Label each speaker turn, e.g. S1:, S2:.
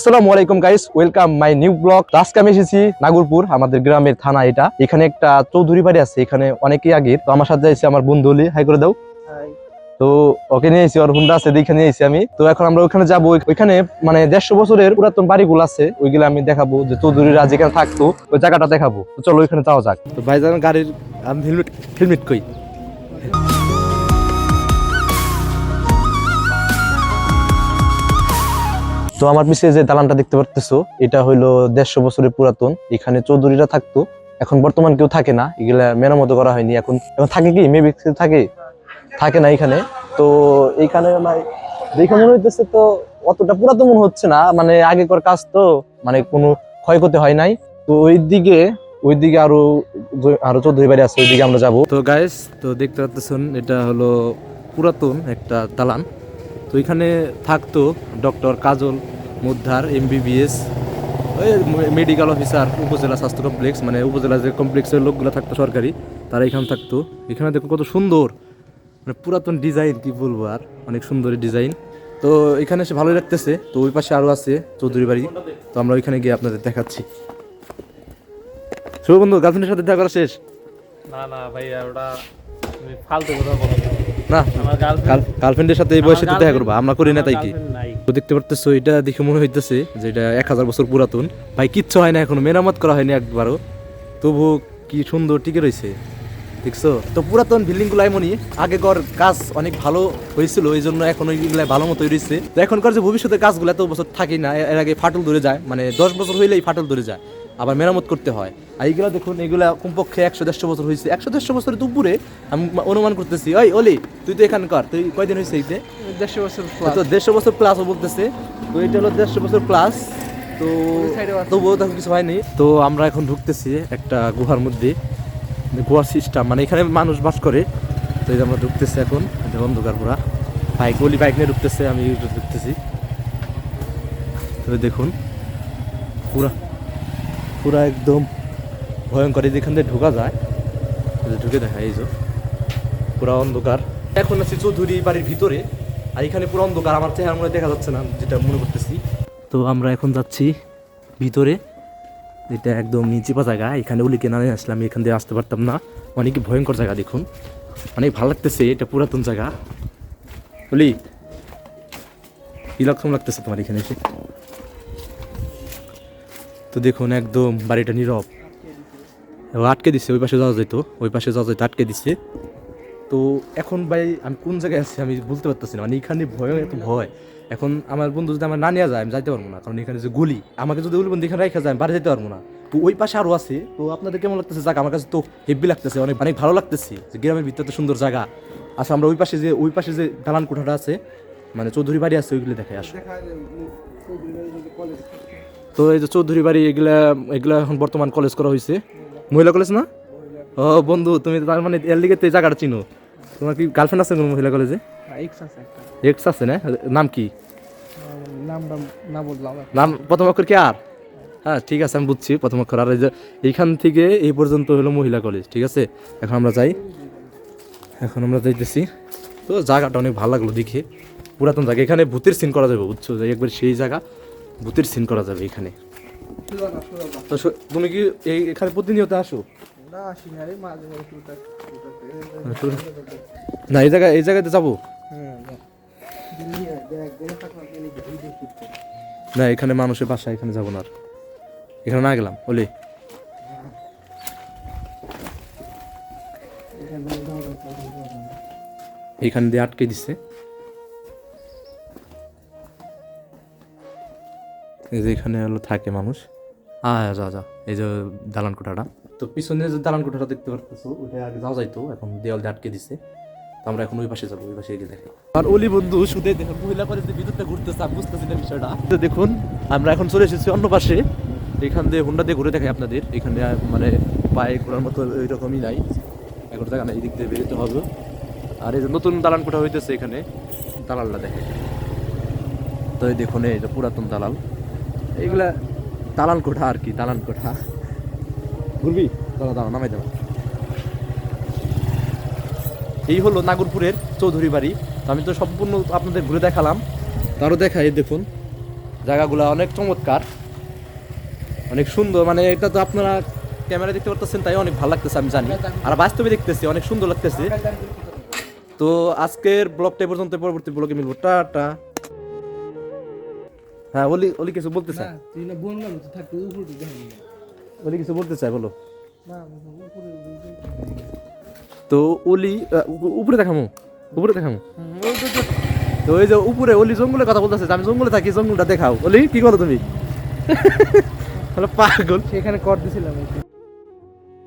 S1: আসসালামু আলাইকুম guys welcome my new blog আজকে আমি এসেছি নাগরপুর আমাদের গ্রামের থানা এটা। এখানে একটা চৌধুরী বাড়ি আছে এখানে অনেকেই আগে তো আমার সাথে এসে আমার বন্ধু হাই করে দাও। তো ওকে নিয়ে এসেছি ওর হুন্ডা আছে দেখে নিয়ে এসেছি আমি। তো এখন আমরা ওখানে যাব। ওইখানে মানে দেড়শো বছরের পুরাতন বাড়িগুলো আছে। ওইগুলো আমি দেখাবো যে চৌধুরীরা যেখানে থাকতো ওই জায়গাটা দেখাবো। তো চলো ওইখানে যাওয়া যাক। তো ভাইজান গাড়ির আমি হেলমেট হেলমেট কই? তো আমার পিছিয়ে যে দালানটা দেখতে পারতেছো, এটা হইল দেড়শো বছরের পুরাতন। এখানে চৌধুরীরা থাকতো। এখন বর্তমান কেউ থাকে না। এগুলা মেরামত করা হয়নি। এখন এখন থাকে কি? মেবি থাকে? থাকে না এখানে। তো এইখানে মানে দেখে মনে হইতেছে তো অতটা পুরাতন মনে হচ্ছে না। মানে আগেকার কাজ তো মানে কোনো ক্ষয়ক্ষতি হয় নাই। তো ওই দিকে ওই দিকে আরও আরও চৌধুরী বাড়ি আছে। ওইদিকে আমরা যাব। তো গাইস তো দেখতে পাচ্ছেন এটা হলো পুরাতন একটা দালান। তো এখানে থাকতো doctor Kajal Muddhar MBBS medical officer উপজেলা স্বাস্থ্য কমপ্লেক্স মানে উপজেলা যে কমপ্লেক্সের লোকগুলো থাকতো সরকারি, তারা এখানে থাকতো। এখানে দেখো কত সুন্দর মানে পুরাতন ডিজাইন কি বলব আর, অনেক সুন্দর ডিজাইন তো এখানে এসে ভালোই লাগতেছে, তো ওই পাশে আরও আছে চৌধুরী বাড়ি, তো আমরা ওইখানে গিয়ে আপনাদের দেখাচ্ছি। শুভ বন্ধু গার্লফ্রেন্ডের সাথে দেখা করা শেষ?
S2: না না, ভাইয়া, ওটা ফালতু কথা বলো
S1: না? গার্লফ্রেন্ডের সাথে এই বয়সে দেখা করবা আমরা করি না তাই কি? তো দেখতে পারতেছো এটা দেখে মনে হইতেছে যে এটা এক হাজার বছর পুরাতন। ভাই কিচ্ছু হয় না এখনও মেরামত করা হয়নি একবারও। তবু কি সুন্দর টিকে রয়েছে দেখছ? তো পুরাতন বিল্ডিংগুলো এমনই আগেকার কাজ অনেক ভালো হয়েছিল এই জন্য এখন ওইগুলো ভালো মতো রয়েছে তো এখনকার যে ভবিষ্যতের কাজগুলো এত বছর থাকে না এর আগে ফাটল ধরে যায় মানে দশ বছর হইলেই ফাটল ধরে যায়। আবার মেরামত করতে হয়। আর এইগুলো দেখুন এগুলা কমপক্ষে একশো দেড়শো বছর হয়েছে। একশো দেড়শো বছরের দুপুরে আমি অনুমান করতেছি ওই অলি তুই তো এখানকার তুই কয়দিন হয়েছে এইতে?
S2: দেড়শো বছর
S1: তো দেড়শো বছর প্লাসও বলতেছে। তো এটা হলো দেড়শো বছর প্লাস তো। তবুও দেখো কিছু হয়নি। তো আমরা এখন ঢুকতেছি একটা গুহার মধ্যে। গুহার সিস্টেম মানে এখানে মানুষ বাস করে। তো এই যে আমরা ঢুকতেছি এখন অন্ধকার পুরা। বাইক বলি বাইক নিয়ে ঢুকতেছে আমি ঢুকতেছি। তো দেখুন পুরা পুরা একদম ভয়ঙ্কর। যেখান দিয়ে ঢোকা যায় ঢুকে দেখা, এই যে পুরা অন্ধকার। এখন আছি চৌধুরী বাড়ির ভিতরে, আর এখানে পুরো অন্ধকার, আমার চেহারা মনে দেখা যাচ্ছে না, যেটা মনে করতেছি। তো আমরা এখন যাচ্ছি ভিতরে, এটা একদম নিচিপা জায়গা, এখানে উলিকে না নিয়ে আমি এখান দিয়ে আসতে পারতাম না। অনেক ভয়ঙ্কর জায়গা দেখুন, অনেক ভালো লাগতেছে, এটা পুরাতন জায়গা। বলি কীরকম লাগতেছে তোমার এখানে এসে? তো দেখুন, একদম বাড়িটা নীরব। আটকে দিচ্ছে ওই পাশে যাওয়া যেত ওই পাশে যাওয়া যেত আটকে দিচ্ছে তো এখন ভাই, আমি কোন জায়গায় আছি আমি বলতে পারতেছি না মানে এখানে ভয় এত ভয়। এখন আমার বন্ধু যদি আমার না নিয়ে যায়, আমি যাইতে পারব না, কারণ এখানে যে গুলি, আমাকে যদি উলি বন্ধু এখানে রেখে যায়, আমি বাড়ি যেতে পারব না। তো ওই পাশে আরও আছে, তো আপনাদের কেমন লাগতেছে? জায়গা আমার কাছে তো হেভি লাগতেছে, অনেক অনেক ভালো লাগতেছে যে গ্রামের ভিতরে তো সুন্দর জায়গা। আচ্ছা আমরা ওই পাশে যে, ওই পাশে যে দালান কোঠাটা আছে মানে চৌধুরী বাড়ি আছে, ওইগুলো দেখাই, আসো। তো এই যে চৌধুরী বাড়ি এগুলা এগুলা এখন বর্তমান কলেজ করা হয়েছে মহিলা কলেজ না? ও বন্ধু তুমি তার মানে এর লিগে তো এই জায়গাটা চিনো। তোমার কি গার্লফ্রেন্ড আছে কোনো মহিলা কলেজে
S2: এক্স আছে একটা।
S1: এক্স আছে না? নাম কি? নাম প্রথম অক্ষর কি আর? হ্যাঁ ঠিক আছে আমি বুঝছি প্রথম অক্ষর। আর এই যে এইখান থেকে এই পর্যন্ত হলো মহিলা কলেজ ঠিক আছে? এখন আমরা যাই। এখন আমরা যাইতেছি। তো জায়গাটা অনেক ভালো লাগল দেখে। পুরাতন জায়গা। এখানে ভূতের সিন করা যাবে বুঝছ? যে একবার সেই জায়গা। ভূতের সিন করা যাবে এখানে। তো তুমি কি এই এখানে প্রতিনিয়ত আসো?
S2: না
S1: এই জায়গায় এই জায়গাতে যাব?
S2: হ্যাঁ
S1: না এখানে মানুষের বাসা এখানে যাব না আর। এখানে না গেলাম ওলি। এইখান দিয়ে আটকে দিচ্ছে এই যে এখানে হলো থাকে মানুষ। হ্যাঁ যা যা এই যে দালান কোঠাটা তো পিছনে যে দালান কোঠাটা দেখতে পারতেছো ওইটা আগে যাওয়া যাইতো এখন দেওয়াল দিয়ে আটকে দিছে। তো আমরা এখন ওই পাশে যাব ওই পাশে গিয়ে দেখি। আর অলি বন্ধু শুধু দেখুন মহিলা কলেজের ভিতরটা ঘুরতেছে আমি বুঝতেছি না বিষয়টা। তো দেখুন আমরা এখন চলে এসেছি অন্য পাশে। এখান দিয়ে হুন্ডা দিয়ে ঘুরে দেখাই আপনাদের। এখানে আর মানে পায়ে ঘোরার মতো ওইরকমই নাই। এখন জায়গা নাই এদিক দিয়ে বেরোতে হবে। আর এই যে নতুন দালান কোঠা হইতেছে এখানে দালালটা দেখে। তো এই দেখুন এই যে পুরাতন দালাল। এইগুলা দালান কোঠা আর কি দালান কোঠা। ঘুরবি? দাঁড়া দাঁড়া, নামাই দাঁড়া এই হলো নাগরপুরের চৌধুরী বাড়ি। আমি তো সম্পূর্ণ আপনাদের ঘুরে দেখালাম। তারও দেখাই দেখুন। জায়গাগুলো অনেক চমৎকার। অনেক সুন্দর। মানে এটা তো আপনারা ক্যামেরা দেখতে পারতেছেন, তাই অনেক ভালো লাগতেছে, আমি জানি। আর বাস্তবে দেখতেছি, অনেক সুন্দর লাগতেছে। তো আজকের ব্লগটা পর্যন্ত পরবর্তী ব্লগে মিলবো। টাটা। হ্যাঁ ওলি ওলি কিছু বলতে চায়?
S2: তুই না বললাম তো থাকতে উপরে দিকে
S1: ওলি কিছু বলতে চায় বলো। তো ওলি উপরে দেখামো উপরে দেখামো। তো ওই যে উপরে ওলি জঙ্গলের কথা বলতেছে আমি জঙ্গলে থাকি জঙ্গলটা দেখাও। ওলি কি করো তুমি? পাগল।
S2: সেখানে কর দিছিলাম